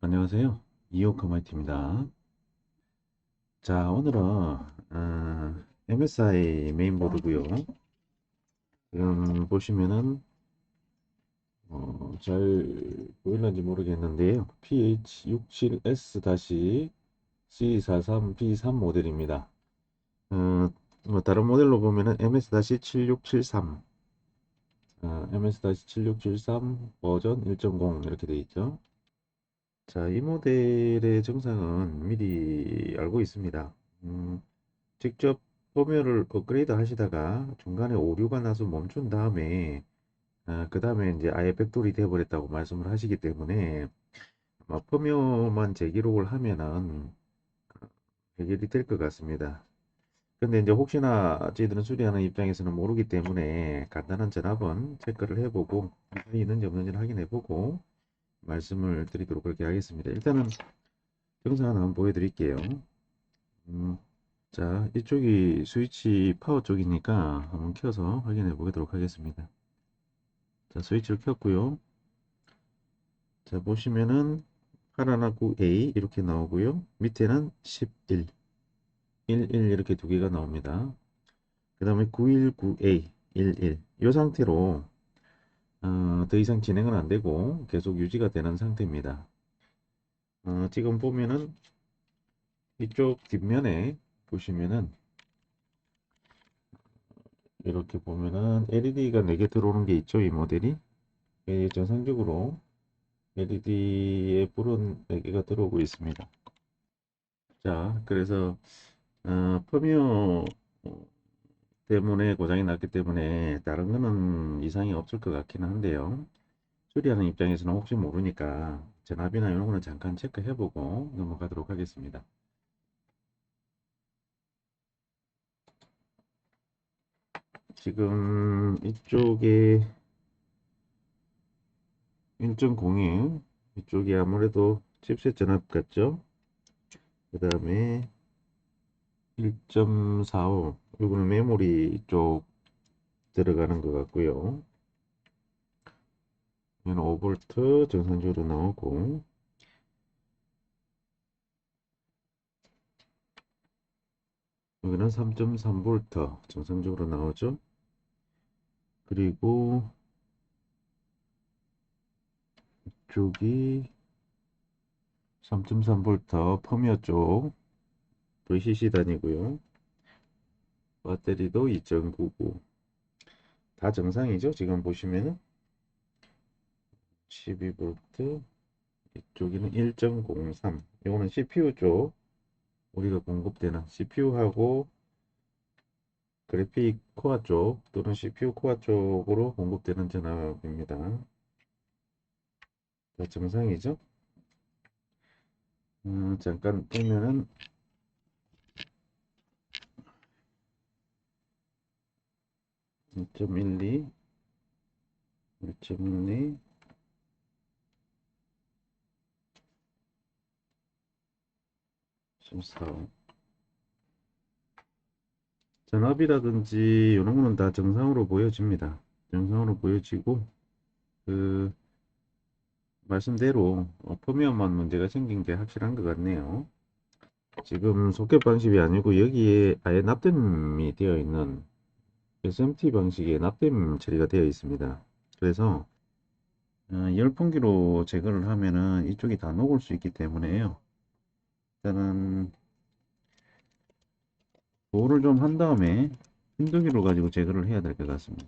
안녕하세요. 커머니티입니다. 자, 오늘은 어, MSI 메인보드고요. 지금 보시면은 어, 잘 보일런지 모르겠는데요. PH67S-C43B3 모델입니다. 어, 뭐 다른 모델로 보면은 MS-7673 어, MS-7673 버전 1.0 이렇게 되어 있죠. 자, 이 모델의 정상은 미리 알고 있습니다. 음, 직접 펌웨어를 업그레이드 하시다가 중간에 오류가 나서 멈춘 다음에 그 다음에 이제 아예 백돌이 되어버렸다고 말씀을 하시기 때문에 아마 펌웨어만 재기록을 하면은 해결이 될 것 같습니다. 근데 이제 혹시나 저희들은 수리하는 입장에서는 모르기 때문에 간단한 전압은 체크를 해보고 이상이 있는지 없는지 확인해보고 말씀을 드리도록 그렇게 하겠습니다. 일단은 영상 하나 보여드릴게요. 음, 자, 이쪽이 스위치 파워 쪽이니까 한번 켜서 확인해 보도록 하겠습니다. 자, 스위치를 켰고요. 자, 보시면은 819A 이렇게 나오고요. 밑에는 11, 11 이렇게 두 개가 나옵니다. 그 다음에 919A, 11. 이 상태로 어, 더 이상 진행은 안 되고 계속 유지가 되는 상태입니다. 어, 지금 보면은 이쪽 뒷면에 보시면은 이렇게 보면은 LED가 4개 들어오는 게 있죠. 이 모델이. 예, 정상적으로 LED에 불은 4개가 들어오고 있습니다. 자, 그래서 어, 펌웨어 때문에 고장이 났기 때문에 다른 거는 이상이 없을 것 같기는 한데요. 수리하는 입장에서는 혹시 모르니까 전압이나 이런 거는 잠깐 체크해 보고 넘어가도록 하겠습니다. 지금 이쪽에 1.0에 이쪽이 아무래도 칩셋 전압 같죠? 그 다음에 1.45 이거는 메모리 쪽 들어가는 것 같고요. 얘는 5V 정상적으로 나오고 여기는 3.3V 정상적으로 나오죠. 그리고 이쪽이 3.3V 펌웨어 쪽 VCC 단이고요. 배터리도 2.99. 다 정상이죠? 지금 보시면은 12V 이쪽에는 1.03. 이거는 CPU 쪽 우리가 공급되는 CPU하고 그래픽 코어 쪽 또는 CPU 코어 쪽으로 공급되는 전압입니다. 자, 정상이죠? 음, 잠깐 보면은 1.12 1.12 14 전압이라든지 이런 거는 다 정상으로 보여집니다. 정상으로 보여지고 그 말씀대로 어, 펌웨어만 문제가 생긴 게 확실한 것 같네요. 지금 소켓 방식이 아니고 여기에 아예 납땜이 되어 있는 SMT 방식의 납땜 처리가 되어 있습니다. 그래서 어, 열풍기로 제거를 하면은 이쪽이 다 녹을 수 있기 때문에요. 일단은 보호를 좀 한 다음에 hin두기로 가지고 제거를 해야 될 것 같습니다.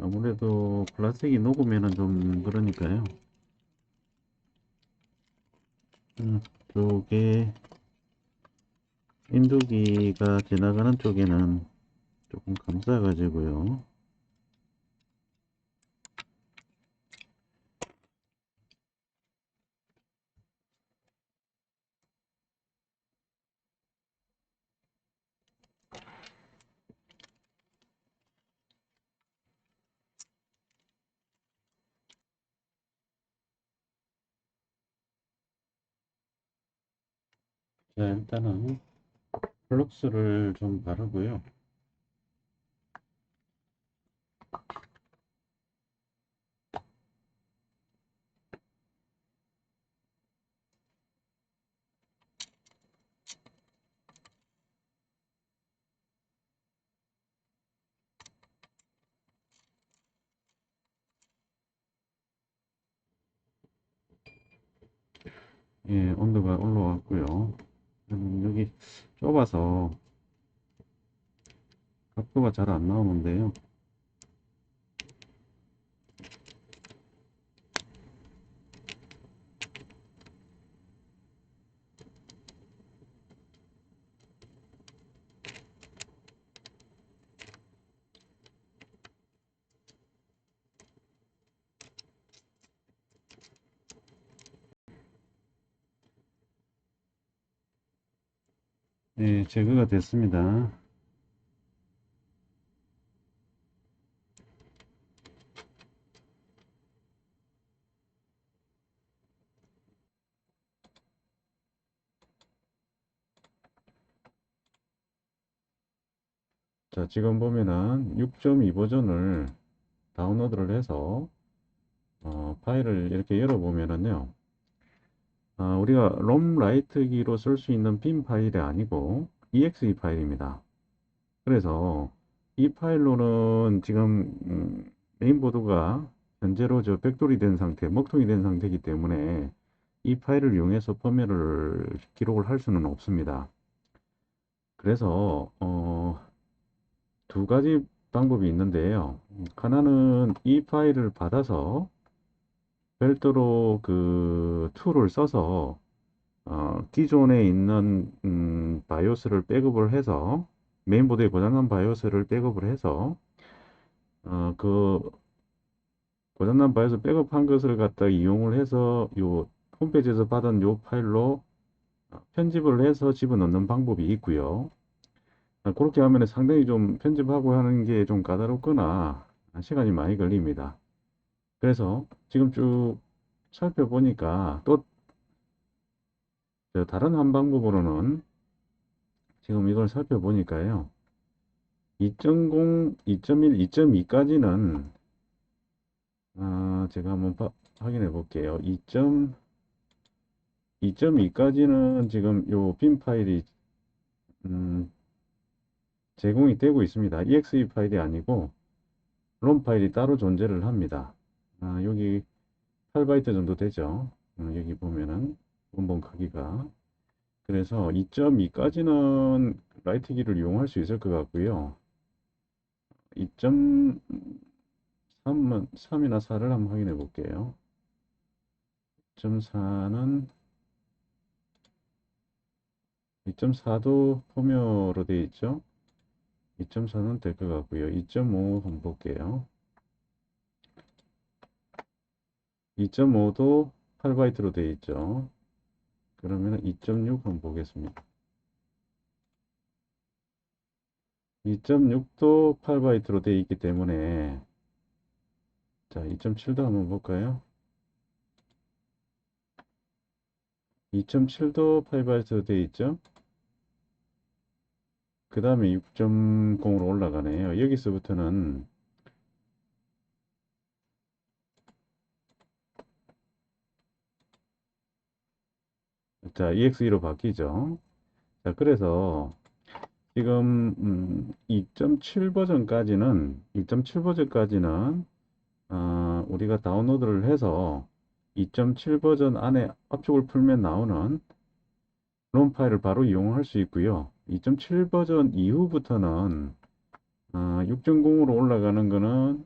아무래도 플라스틱이 녹으면은 좀 그러니까요. 음, 쪽에 인두기가 지나가는 쪽에는 조금 감싸 가지고요. 자, 일단은 플럭스를 좀 바르고요. 예, 온도가 올라왔고요. 음, 여기 좁아서 각도가 잘 안 나오는데요. 예, 제거가 됐습니다. 자, 지금 보면은 6.2 버전을 다운로드를 해서 어, 파일을 이렇게 열어보면은요. 아, 우리가 롬 라이트기로 쓸 수 있는 빈 파일이 아니고 exe 파일입니다. 그래서 이 파일로는 지금 음, 메인보드가 현재로 저 백돌이 된 상태, 먹통이 된 상태이기 때문에 이 파일을 이용해서 펌웨어를 기록을 할 수는 없습니다. 그래서 어, 두 가지 방법이 있는데요. 하나는 이 파일을 받아서 별도로 그 툴을 써서 어, 기존에 있는 음, 바이오스를 백업을 해서 메인보드에 고장난 바이오스를 백업을 해서 어, 그 고장난 바이오스 백업한 것을 갖다 이용을 해서 요 홈페이지에서 받은 요 파일로 어, 편집을 해서 집어넣는 방법이 있고요. 아, 그렇게 하면 상당히 좀 편집하고 하는 게 좀 까다롭거나 시간이 많이 걸립니다. 그래서 지금 쭉 살펴보니까 또저 다른 한 방법으로는 지금 이걸 살펴보니까요. 2.0, 2.1, 2.2까지는 아, 제가 한번 봐- 확인해 볼게요. 2. 2.2까지는 지금 요 빈 파일이 음, 제공이 되고 있습니다. exe 파일이 아니고 롬 파일이 따로 존재를 합니다. 아, 여기 8바이트 정도 되죠. 음, 여기 보면은 원본 크기가 그래서 2.2까지는 라이트기를 이용할 수 있을 것 같고요. 2.3은 3이나 4를 한번 확인해 볼게요. 2.4는 2.4도 포묘로 되어 있죠. 2.4는 될 것 같고요. 2.5 한번 볼게요. 2.5도 8바이트로 되어 있죠. 그러면 2.6 한번 보겠습니다. 2.6도 8바이트로 되어 있기 때문에 자 2.7도 한번 볼까요? 2.7도 8바이트로 되어 있죠. 그 다음에 6.0으로 올라가네요. 여기서부터는 자, EXE로 바뀌죠. 자, 그래서 지금 음, 2.7 버전까지는 2.7 버전까지는 어, 우리가 다운로드를 해서 2.7 버전 안에 압축을 풀면 나오는 롬 파일을 바로 이용할 수 있고요. 2.7 버전 이후부터는 어, 6.0으로 올라가는 거는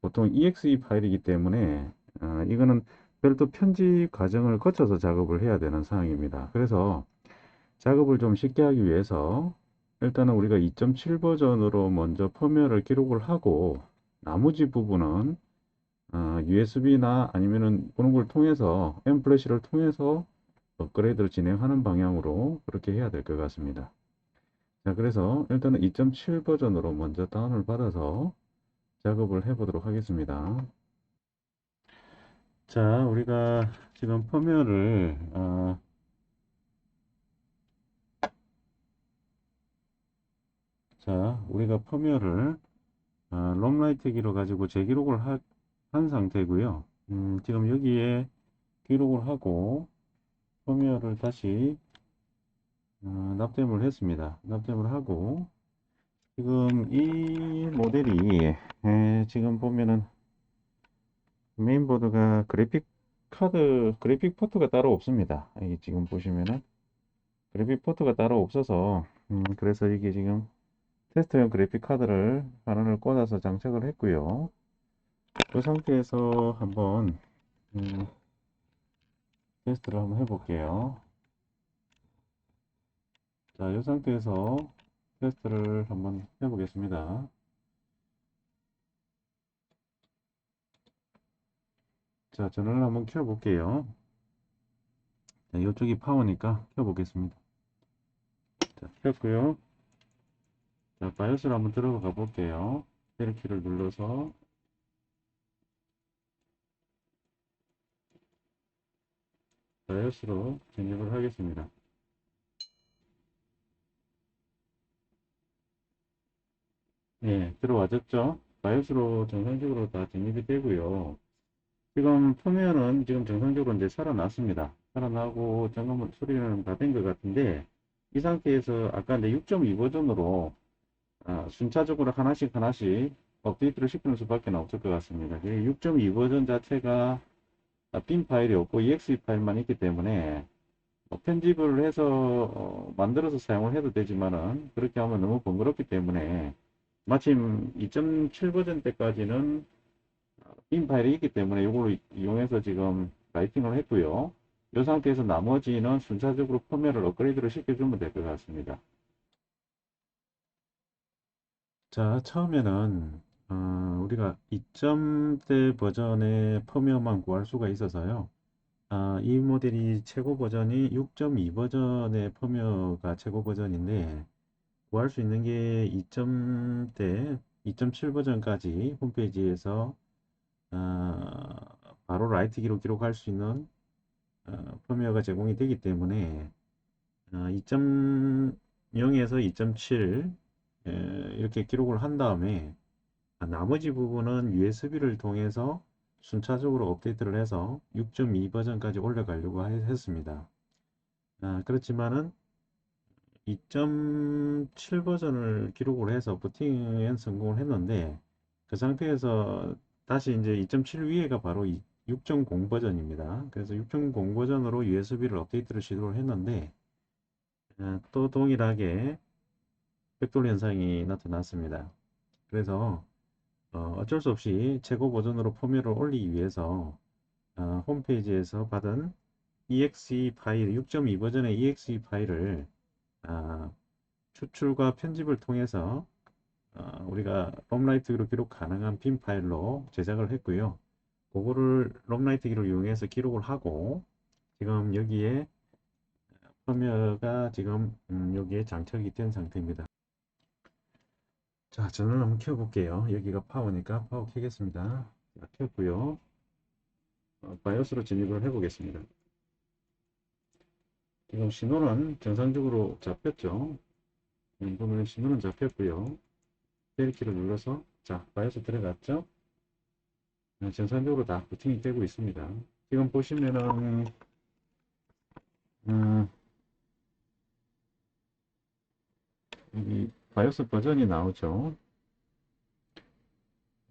보통 exe 파일이기 때문에 어, 이거는 별도 편집 과정을 거쳐서 작업을 해야 되는 상황입니다. 그래서 작업을 좀 쉽게 하기 위해서 일단은 우리가 2.7 버전으로 먼저 펌웨어를 기록을 하고 나머지 부분은 어, USB나 아니면은 그런 걸 통해서 엠플래시를 통해서 업그레이드를 진행하는 방향으로 그렇게 해야 될 것 같습니다. 자, 그래서 일단은 2.7 버전으로 먼저 다운을 받아서 작업을 해 보도록 하겠습니다. 자 우리가 지금 펌웨어를 어, 자 우리가 펌웨어를 어, 롬라이트 기로 가지고 재기록을 하, 한 상태고요. 음, 지금 여기에 기록을 하고 펌웨어를 다시 어, 납땜을 했습니다. 납땜을 하고 지금 이 모델이 에, 지금 보면은 메인보드가 그래픽 카드 그래픽 포트가 따로 없습니다. 여기 지금 보시면은 그래픽 포트가 따로 없어서 음, 그래서 이게 지금 테스트용 그래픽 카드를 하나를 꽂아서 장착을 했고요. 이 상태에서 한번 음, 테스트를 한번 해볼게요. 자, 이 상태에서 테스트를 한번 해보겠습니다. 자, 전원을 한번 켜볼게요. 자, 이쪽이 파워니까 켜보겠습니다. 자, 켰고요. 자, 바이오스를 한번 들어가 볼게요. 텔키를 눌러서 바이오스로 진입을 하겠습니다. 네, 들어와졌죠? 바이오스로 정상적으로 다 진입이 되고요. 지금 펌웨어는 지금 정상적으로 이제 살아났습니다. 살아나고 점검 수리는 다 된 것 같은데 이 상태에서 아까 이제 6.2 버전으로 아, 순차적으로 하나씩 하나씩 업데이트를 시키는 수밖에 없을 것 같습니다. 6.2 버전 자체가 아, 빈 파일이 없고 exe 파일만 있기 때문에 뭐 편집을 해서 어, 만들어서 사용을 해도 되지만은 그렇게 하면 너무 번거롭기 때문에 마침 2.7 버전 때까지는 빈 파일이 있기 때문에 이걸 이용해서 지금 라이팅을 했고요. 이 상태에서 나머지는 순차적으로 펌웨어를 업그레이드를 시켜주면 될 것 같습니다. 자, 처음에는 어, 우리가 2점대 버전의 펌웨어만 구할 수가 있어서요. 아, 이 모델이 최고 버전이 6.2 버전의 펌웨어가 최고 버전인데 구할 수 있는 게 2점대 2.7 버전까지 홈페이지에서 어, 바로 라이트기로 기록할 수 있는 어, 펌웨어가 제공이 되기 때문에 어, 2.0에서 2.7 이렇게 기록을 한 다음에 아, 나머지 부분은 USB를 통해서 순차적으로 업데이트를 해서 6.2 버전까지 올려가려고 하- 했습니다. 아, 그렇지만은 2.7 버전을 기록을 해서 부팅엔 성공을 했는데 그 상태에서 다시 이제 2.7 위에가 바로 6.0 버전입니다. 그래서 6.0 버전으로 USB를 업데이트를 시도를 했는데 아, 또 동일하게 백돌 현상이 나타났습니다. 그래서 어, 어쩔 수 없이 최고 버전으로 펌웨어를 올리기 위해서 어, 홈페이지에서 받은 exe 파일, 6.2 버전의 exe 파일을 아, 추출과 편집을 통해서 어, 우리가 롬라이트기로 기록 가능한 빈 파일로 제작을 했고요. 그거를 롬라이트기를 이용해서 기록을 하고 지금 여기에 펌웨어가 지금 음, 여기에 장착이 된 상태입니다. 자, 전원 한번 켜볼게요. 여기가 파워니까 파워 켜겠습니다. 자, 켰고요. 어, 바이오스로 진입을 해보겠습니다. 지금 신호는 정상적으로 잡혔죠. 음, 보면 신호는 잡혔고요. 벨키를 눌러서 자, 바이오스 들어갔죠. 어, 정상적으로 다 부팅이 되고 있습니다. 지금 보시면은 음, 여기 바이오스 버전이 나오죠.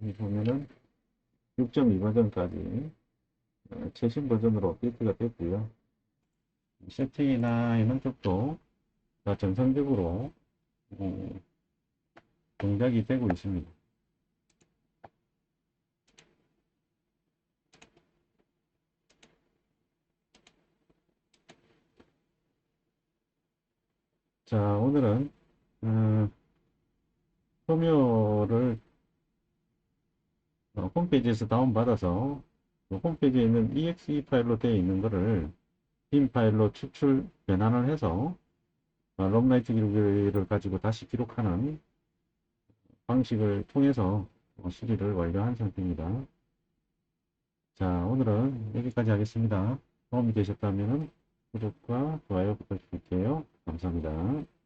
여기 보면은 6.2 버전까지 어, 최신 버전으로 업데이트가 됐고요. 세팅이나 이런 쪽도 다 정상적으로 어, 동작이 되고 있습니다. 자, 오늘은 어, 펌웨어를 어, 홈페이지에서 다운받아서 그 홈페이지에 있는 exe 파일로 되어 있는 것을 빈 파일로 추출 변환을 해서 어, 롬라이트 기록을 가지고 다시 기록하는 방식을 통해서 어, 수리를 완료한 상태입니다. 자, 오늘은 여기까지 하겠습니다. 도움이 되셨다면 구독과 좋아요 부탁드릴게요. 감사합니다.